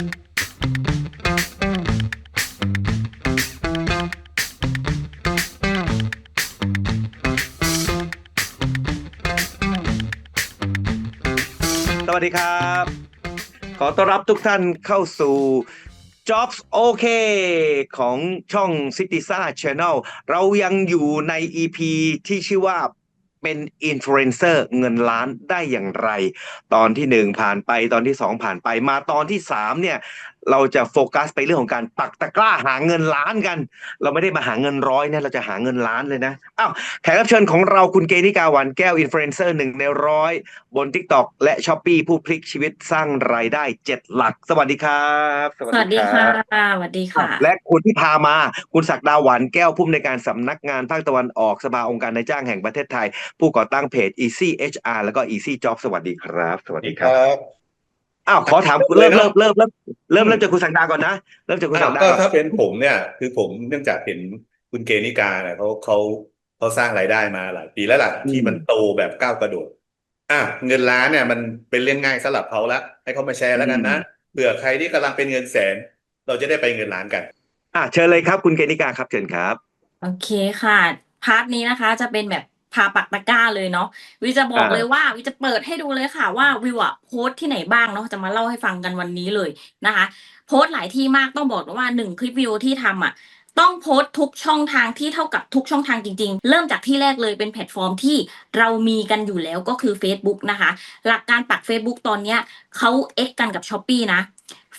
สวัสดีครับ ขอต้อนรับทุกท่านเข้าสู่ Jobs OK ของช่อง c i t i z a Channel เรายังอยู่ใน EP ที่ชื่อว่า เป็นอินฟลูเอนเซอร์เงินล้านได้อย่างไร ตอนที่หนึ่งผ่านไปตอนที่สองผ่านไปมาตอนที่สามเนี่ยเราจะโฟกัสไปเรื่องของการปักตะกร้าหาเงินล้านกัน เราไม่ได้มาหาเงินร้อยนะเราจะหาเงินล้านเลยนะอ้าวแขกรับเชิญของเราคุณเกนิกาหวานแก้วอินฟลูเอนเซอร์หนึ่งในร้อยบน TikTok และ s h อ p e e ผู้พลิกชีวิตสร้างรายได้เจ็ดหลัก สวัสดีครับสวัสดีค่ะสวัสดีค่ะ และคุณที่พามาคุณศักดาหวานแก้วผู้อำนวยการสำนักงานภาคตะวันออกสภาองค์การนายจ้างแห่งประเทศไทย ผู้ก่อตั้งเพจ Easy HR แล้วก็ Easy Job สวัสดีครับ สวัสดีครับบ อ้าวขอถามคุณเริ่มเริ่มเริ่มเริ่มเริ่มเริ่มจากคุณศักดาก่อนนะเริ่มจากคุณอ้าศัวกดาก็ก่อนถ้าเป็นผมเนี่ย คือผมเนื่องจากเห็นคุณเกณิกาเนี่ยเขาเขาเขาสร้างรายได้มาหลายปีแล้วล่ะที่มันโตแบบก้าวกระโดดอะเงินล้านเนี่ยมันเป็นเรื่องง่ายสำหรับเขาละให้เขามาแชร์แล้วกันนะเผื่อใครที่กำลังเป็นเงินแสน เราจะได้ไปเงินล้านกัน อะเชิญเลยครับ คุณเกนิกาครับเชิญครับ โอเคค่ะ พาร์ทนี้นะคะจะเป็นแบบ พาปักตะกร้าเลยเนาะวิจะบอกอ่า เลยว่าวิจะเปิดให้ดูเลยค่ะว่าวิวอะโพสต์ที่ไหนบ้างเนาะจะมาเล่าให้ฟังกันวันนี้เลยนะคะ โพสต์หลายที่มากต้องบอกว่าหนึ่งคลิปวิดีโอที่ทำอะ ต้องโพสต์ทุกช่องทางที่เท่ากับทุกช่องทางจริง ๆ เริ่มจากที่แรกเลยเป็นแพลตฟอร์มที่เรามีกันอยู่แล้วก็คือ Facebook นะคะ หลักการปัก Facebook ตอนเนี้ยเขาเอ็กกันกับ s h อ p e e นะ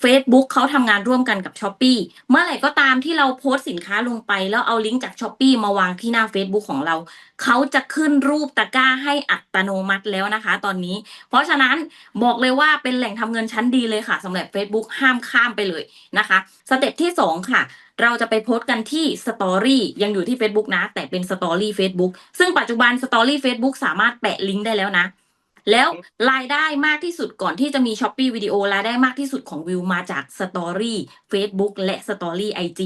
Facebook เขาทำงานร่วมกันกับ s h อ p e e เมื่อไหร่ก็ตามที่เราโพสต์สินค้าลงไป แล้วเอาลิงก์จาก s h อ p e e มาวางที่หน้า Facebook ของเรา เขาจะขึ้นรูปตะกร้าให้อัตโนมัติแล้วนะคะ ตอนนี้ เพราะฉะนั้นบอกเลยว่าเป็นแหล่งทำเงินชั้นดีเลยค่ะสำหรับ Facebook ห้ามข้ามไปเลยนะคะ สเต็ปที่ 2 ค่ะเราจะไปโพสต์กันที่ Story ยังอยู่ที่ Facebook นะ แต่เป็น Story Facebook ซึ่งปัจจุบัน Story Facebook สามารถแปะลิงก์ได้แล้วนะ แล้วรายได้มากที่สุดก่อนที่จะมี s h อ p e e วิดีโอรายได้มากที่สุดของวิวมาจาก Story Facebook และ Story IG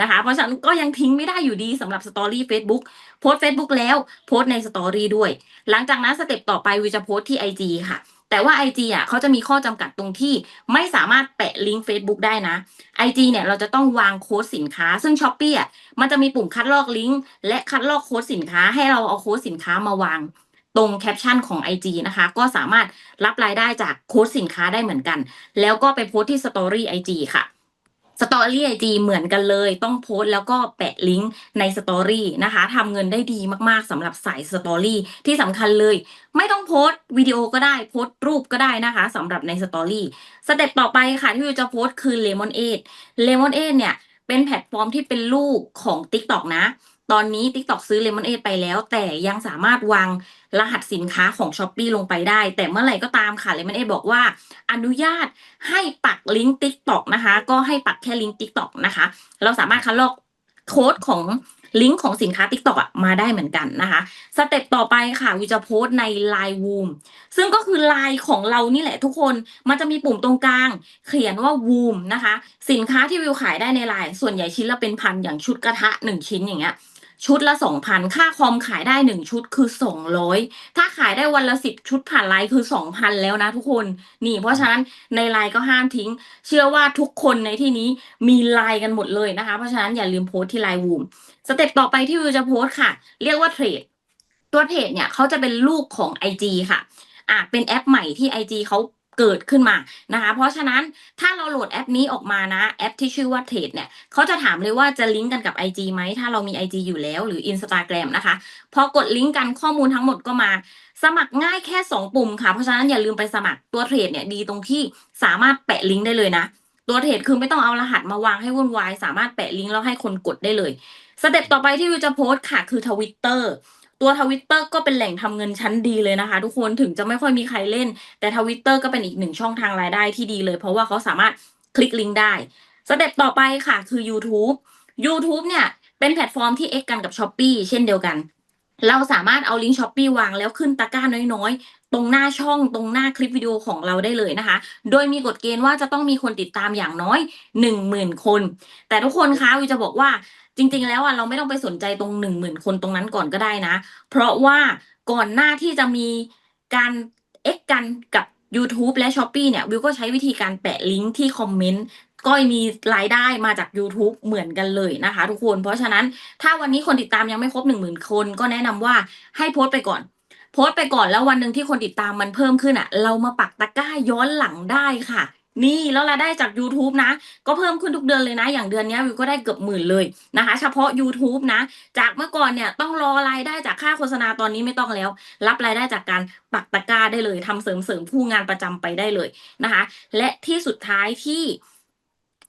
นะคะ เพราะฉะนั้นก็ยังทิ้งไม่ได้อยู่ดีสำหรับ Story Facebook โพสต์ Facebook แล้วโพสต์ใน Story ด้วย หลังจากนั้นสเต็ปต่อไปวิวจะโพสต์ที่ IG ค่ะ แต่ว่า IG อะเขาจะมีข้อจำกัดตรงที่ไม่สามารถแปะลิงก์ Facebook ได้นะ IG เนี่ยเราจะต้องวางโค้ดสินค้า ซึ่ง s h อ p e e อะมันจะมีปุ่มคัดลอกลิงก์และคัดลอกโค้ดสินค้าให้เราเอาโค้ดสินค้ามาวาง ตรงแคปชั่นของ IG นะคะ ก็สามารถรับรายได้จากโค้ดสินค้าได้เหมือนกัน แล้วก็ไปโพสที่ Story IG ค่ะ Story IG เหมือนกันเลย ต้องโพสต์แล้วก็แปะลิงก์ใน Story นะคะทำเงินได้ดีมากๆสำหรับสาย Story ที่สำคัญเลย ไม่ต้องโพสต์วิดีโอก็ได้โพสต์รูปก็ได้นะคะสำหรับใน Story สเต็ปต่อไปค่ะที่วิวจะโพสต์คือ Lemon 8 Lemon 8เนี่ยเป็นแพลตฟอร์มที่เป็นลูกของ TikTok นะ ตอนนี้ TikTok ซื้อ Lemon 8ไปแล้ว แต่ยังสามารถวางรหัสสินค้าของ s h อ p e e ลงไปได้ แต่เมื่อไหร่ก็ตามค่ะ Lemon 8บอกว่า อนุญาตให้ปักลิงก์ TikTok นะคะ ก็ให้ปักแค่ลิงก์ TikTok นะคะ เราสามารถคัดลอกโค้ดของลิงก์ของสินค้า TikTok อะมาได้เหมือนกันนะคะ สเต็ปต่อไปค่ะวิวจะโพสใน Line Woom ซึ่งก็คือ Line ของเรานี่แหละทุกคน มันจะมีปุ่มตรงกลาง เขียนว่า Woom นะคะ สินค้าที่วิวขายได้ใน Line ส่วนใหญ่ชิ้นละเป็นพันอย่างชุดกระทะ 1 ชิ้นอย่างเงี้ย ชุดละ2,000ค่าคอมขายได้1ชุดคือ200ถ้าขายได้วันละ10ชุดผ่านไลน์คือ2,000แล้วนะทุกคน นี่เพราะฉะนั้นในไลน์ก็ห้ามทิ้ง เชื่อว่าทุกคนในที่นี้มีไลน์กันหมดเลยนะคะ เพราะฉะนั้นอย่าลืมโพสต์ที่ไลน์วูมสเต็ปต่อไปที่วิวจะโพสต์ค่ะ เรียกว่าเทรดตัวเทรดเนี่ยเขาจะเป็นลูกของ IG ค่ะอะเป็นแอปใหม่ที่ IG เขา เกิดขึ้นมานะคะ เพราะฉะนั้นถ้าเราโหลดแอปนี้ออกมานะแอปที่ชื่อว่าเทรดเนี่ยเขาจะถามเลยว่าจะลิงก์กันกับ IG ไหมถ้าเรามี IG อยู่แล้วหรือ Instagram นะคะพอกดลิงก์กันข้อมูลทั้งหมดก็มา สมัครง่ายแค่ 2 ปุ่มค่ะ เพราะฉะนั้นอย่าลืมไปสมัครตัวเทรดเนี่ยดีตรงที่สามารถแปะลิงก์ได้เลยนะ ตัวเทรดคือไม่ต้องเอารหัสมาวางให้วุ่นวาย สามารถแปะลิงก์แล้วให้คนกดได้เลยสเต็ปต่อไปที่วิวจะโพสต์ค่ะคือทวิตเตอร์ ตัวทวิตเตอร์ก็เป็นแหล่งทำเงินชั้นดีเลยนะคะ ทุกคนถึงจะไม่ค่อยมีใครเล่น แต่ทวิตเตอร์ก็เป็นอีกหนึ่งช่องทางรายได้ที่ดีเลย เพราะว่าเขาสามารถคลิกลิงก์ได้สเต็ปต่อไปค่ะคือ YouTube YouTube เนี่ยเป็นแพลตฟอร์มที่เอกันกับ s h อ p e e เช่นเดียวกัน เราสามารถเอาลิงก์ช้อปปีวางแล้วขึ้นตะกร้าน้อย ตรงหน้าช่องตรงหน้าคลิปวิดีโอของเราได้เลยนะคะ โดยมีกฎเกณฑ์ว่าจะต้องมีคนติดตามอย่างน้อย 10,000 คน แต่ทุกคนคะวิวจะบอกว่าจริง ๆ แล้วอะเราไม่ต้องไปสนใจตรง 10,000 คนตรงนั้นก่อนก็ได้นะ เพราะว่าก่อนหน้าที่จะมีการ X กันกับ YouTube และ s h อ p e e เนี่ยวิวก็ใช้วิธีการแปะลิงก์ที่คอมเมนต์ก็มีรายได้มาจาก YouTube เหมือนกันเลยนะคะ ทุกคน เพราะฉะนั้นถ้าวันนี้คนติดตามยังไม่ครบหนึ่งหมื่นคน ก็แนะนำว่าให้โพสต์ไปก่อน โพสต์ไปก่อนแล้ววันหนึ่งที่คนติดตามมันเพิ่มขึ้นอะ เรามาปักตะกร้าย้อนหลังได้ค่ะ นี่แล้วรายได้จาก YouTube นะ ก็เพิ่มขึ้นทุกเดือนเลยนะ อย่างเดือนนี้วิวก็ได้เกือบหมื่นเลยนะคะ เฉพาะ YouTube นะ จากเมื่อก่อนเนี่ยต้องรอรายได้จากค่าโฆษณาตอนนี้ไม่ต้องแล้ว รับรายได้จากการปักตะกร้าได้เลยทำเสริมเสริมผู้งานประจำไปได้เลยนะคะ และที่สุดท้ายที่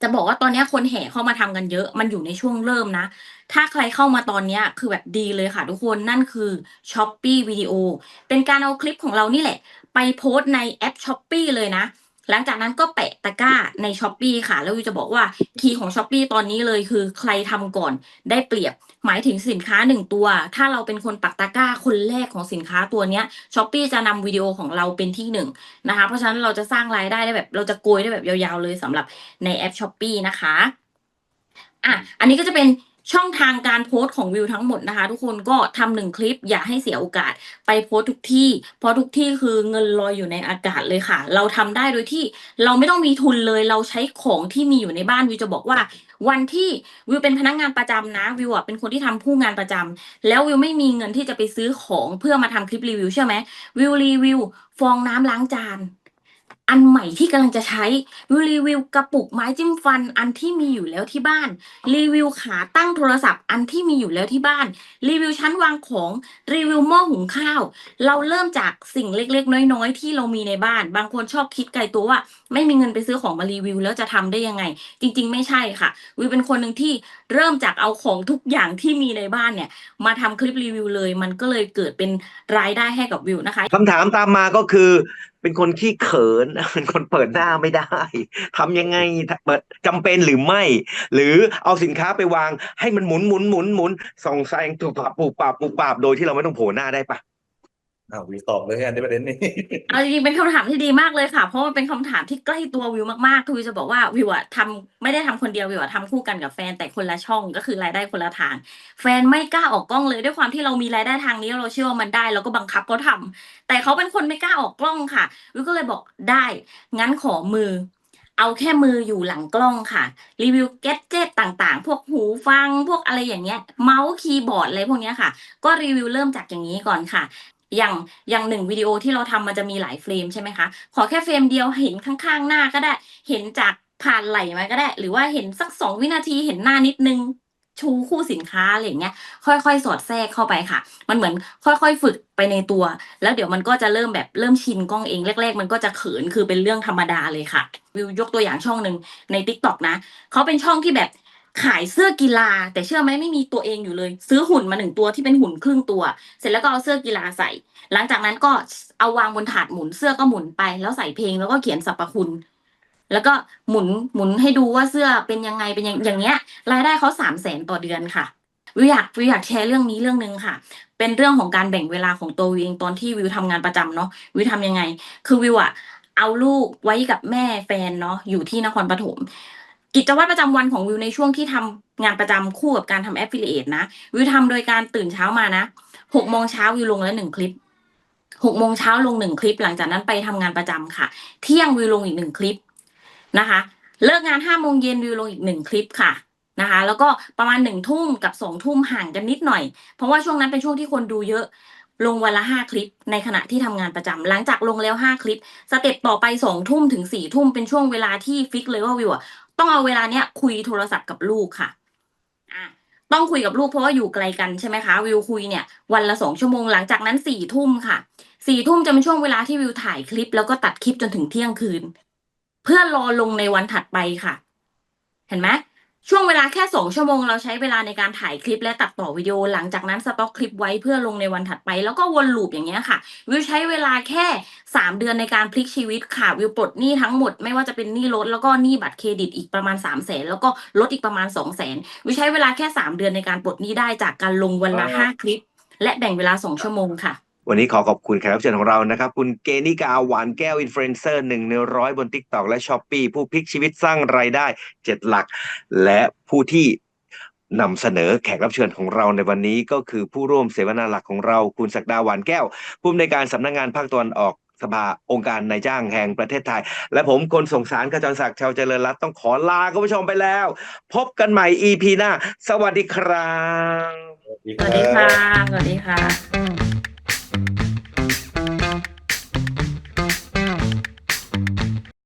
จะบอกว่าตอนนี้คนแห่เข้ามาทำกันเยอะ มันอยู่ในช่วงเริ่มนะ ถ้าใครเข้ามาตอนนี้คือแบบดีเลยค่ะทุกคน นั่นคือ s h อปปี้วิดีโอเป็นการเอาคลิปของเรานี่แหละ ไปโพสต์ในแอป s h อป e e เลยนะ หลังจากนั้นก็แปะตะกร้าใน s h อ p e e ค่ะ แล้ววิวจะบอกว่าคีย์ของ s h อ p e e ตอนนี้เลยคือใครทำก่อนได้เปรียบ หมายถึงสินค้าหนึ่งตัว ถ้าเราเป็นคนปักตะกร้าคนแรกของสินค้าตัวเนี้ย s h อ p e e จะนำวิดีโอของเราเป็นที่หนึ่งนะคะ เพราะฉะนั้นเราจะสร้างรายได้ได้แบบเราจะโกยได้แบบยาวๆเลยสำหรับในแอป s h อ p e e นะคะอะอันนี้ก็จะเป็น ช่องทางการโพสต์ของวิวทั้งหมดนะคะ ทุกคนก็ทำหนึ่งคลิปอย่าให้เสียโอกาสไปโพสต์ทุกที่ เพราะทุกที่คือเงินลอยอยู่ในอากาศเลยค่ะ เราทำได้โดยที่เราไม่ต้องมีทุนเลยเราใช้ของที่มีอยู่ในบ้านวิวจะบอกว่า วันที่วิวเป็นพนักงานประจำนะวิวอะเป็นคนที่ทำผู้งานประจำแล้ววิวไม่มีเงินที่จะไปซื้อของเพื่อมาทำคลิปรีวิวใช่ไหมวิวรีวิวฟองน้ำล้างจาน อันใหม่ที่กำลังจะใช้วิวรีวิวกระปุกไม้จิ้มฟันอันที่มีอยู่แล้วที่บ้าน รีวิวขาตั้งโทรศัพท์อันที่มีอยู่แล้วที่บ้าน รีวิวชั้นวางของรีวิวหม้อหุงข้าว เราเริ่มจากสิ่งเล็กๆ น้อยๆ ที่เรามีในบ้าน บางคนชอบคิดไกลตัวว่า ไม่มีเงินไปซื้อของมารีวิว แล้วจะทำได้ยังไง จริง ๆ ไม่ใช่ค่ะวิวเป็นคนหนึ่งที่เริ่มจากเอาของทุกอย่างที่มีในบ้านเนี่ย มาทำคลิปรีวิวเลย มันก็เลยเกิดเป็นรายได้ให้กับวิวนะคะคำถามตามมาก็คือ เป็นคนขี้เขิน เป็นคนเปิดหน้าไม่ได้ทำยังไงเปิดจำเป็นหรือไม่ หรือเอาสินค้าไปวางให้มันหมุนหมุนหมุนหมุนส่องแสงตุบปับปุบปับปุบปับโดยที่เราไม่ต้องโผล่หน้าได้ปะ อ้าววิวตอบเลยอันในประเด็นนี้ เอาจริงๆเป็นคำถามที่ดีมากเลยค่ะ เพราะมันเป็นคำถามที่ใกล้ตัววิวมากๆคือวิวจะบอกว่าวิวอะทำไม่ได้ทำคนเดียววิวอะทำคู่กันกับแฟนแต่คนละช่องก็คือรายได้คนละทาง แฟนไม่กล้าออกกล้องเลยด้วยความที่เรามีรายได้ทางนี้เราเชื่อว่ามันได้เราก็บังคับเขาทำแต่เขาเป็นคนไม่กล้าออกกล้องค่ะวิวก็เลยบอกได้ งั้นขอมือ เอาแค่มืออยู่หลังกล้องค่ะ รีวิวแกดเจ็ตต่างๆ พวกหูฟังพวกอะไรอย่างเงี้ย เมาส์คีย์บอร์ดอะไรพวกเนี้ยค่ะ ก็รีวิวเริ่มจากอย่างนี้ก่อนค่ะ อย่างอย่างหนึ่งวิดีโอที่เราทำมันจะมีหลายเฟรมใช่ไหมคะขอแค่เฟรมเดียวเห็นข้างๆหน้าก็ได้ เห็นจากผ่านไหลมาก็ได้ หรือว่าเห็นสักสองวินาทีเห็นหน้านิดนึงชูคู่สินค้าอะไรอย่างเงี้ย ค่อยๆ สอดแทรกเข้าไปค่ะ มันเหมือนค่อยๆ ฝึกไปในตัว แล้วเดี๋ยวมันก็จะเริ่มแบบเริ่มชินกล้องเองแรก ๆ มันก็จะเขินคือเป็นเรื่องธรรมดาเลยค่ะ วิวยกตัวอย่างช่องหนึ่งใน t ิ k t o k นะเขาเป็นช่องที่แบบ ขายเสื้อกีฬา แต่เชื่อไหมไม่มีตัวเองอยู่เลย ซื้อหุ่นมาหนึ่งตัวที่เป็นหุ่นครึ่งตัว เสร็จแล้วก็เอาเสื้อกีฬาใส่ หลังจากนั้นก็เอาวางบนถาดหมุนเสื้อก็หมุนไป แล้วใส่เพลงแล้วก็เขียนสรรพคุณ แล้วก็หมุนหมุนให้ดูว่าเสื้อเป็นยังไงเป็นอย่างอย่างเงี้ย รายได้เขาสามแสนต่อเดือนค่ะวิวอยากวิวอยากแชร์เรื่องนี้เรื่องหนึ่งค่ะ เป็นเรื่องของการแบ่งเวลาของตัววิวเองตอนที่วิวทำงานประจำเนาะวิวทำยังไง คือวิวอะเอาลูกไว้กับแม่แฟนเนาะอยู่ที่นครปฐม กิจวัตรประจำวันของวิวในช่วงที่ทำงานประจำคู่กับการทำแอฟฟิลิเอตนะ วิวทำโดยการตื่นเช้ามานะหกโมงเช้าวิวลงแล้วหนึ่งคลิปหกโมงเช้าลงหนึ่งคลิป หลังจากนั้นไปทำงานประจำค่ะ เที่ยงวิวลงอีกหนึ่งคลิปนะคะ เลิกงานห้าโมงเย็นวิวลงอีกหนึ่งคลิปค่ะนะคะ แล้วก็ประมาณหนึ่งทุ่มกับสองทุ่มห่างกันนิดหน่อย เพราะว่าช่วงนั้นเป็นช่วงที่คนดูเยอะลงวันละห้าคลิป ในขณะที่ทำงานประจำหลังจากลงแล้วห้าคลิป สเต็ปต่อไปสองทุ่มถึงสี่ทุ่มเป็นช่วงเวลาที่ฟิกเลยว่าวิวอะ ต้องเอาเวลาเนี้ยคุยโทรศัพท์กับลูกค่ะอะต้องคุยกับลูกเพราะว่าอยู่ไกลกันใช่ไหมคะวิวคุยเนี่ยวันละสองชั่วโมงหลังจากนั้นสี่ทุ่มค่ะสี่ทุ่มจะเป็นช่วงเวลาที่วิวถ่ายคลิป แล้วก็ตัดคลิปจนถึงเที่ยงคืน เพื่อรอลงในวันถัดไปค่ะ เห็นไหม ช่วงเวลาแค่สองชั่วโมงเราใช้เวลาในการถ่ายคลิปและตัดต่อวิดีโอ หลังจากนั้นสต็อกคลิปไว้เพื่อลงในวันถัดไป แล้วก็วนลูปอย่างเงี้ยค่ะ วิวใช้เวลาแค่สามเดือนในการพลิกชีวิตค่ะ วิวปลดหนี้ทั้งหมดไม่ว่าจะเป็นหนี้รถแล้วก็หนี้บัตรเครดิตอีกประมาณสามแสนแล้วก็ลดอีกประมาณสองแสนวิวใช้เวลาแค่สามเดือนในการปลดหนี้ได้จากการลงวันละห้าคลิป และแบ่งเวลาสองชั่วโมงค่ะ วันนี้ขอขอบคุณแขกรับเชิญของเรานะครับ คุณเกนิกาหวานแก้วอินฟลูเอนเซอร์หนึ่งในร้อยบน t ิ k t o k และ s h อ p e e ผู้พลิกชีวิตสร้างรายได้เจ็ดหลัก และผู้ที่นำเสนอแขกรับเชิญของเราในวันนี้ก็คือผู้ร่วมเสวนาหลักของเรา คุณศักดาหวานแก้ว ผู้อำนวยการสำนักงานภาคตะวันออกสภาองค์การนายจ้างแห่งประเทศไทย และผมคนส่งสารขจรศักดิ์ชาวเจริญรัตน์ต้องขอลาคุณผู้ชมไปแล้ว พบกันใหม่ EP หน้า สวัสดีครับ สวัสดีค่ะ สวัสดีค่ะ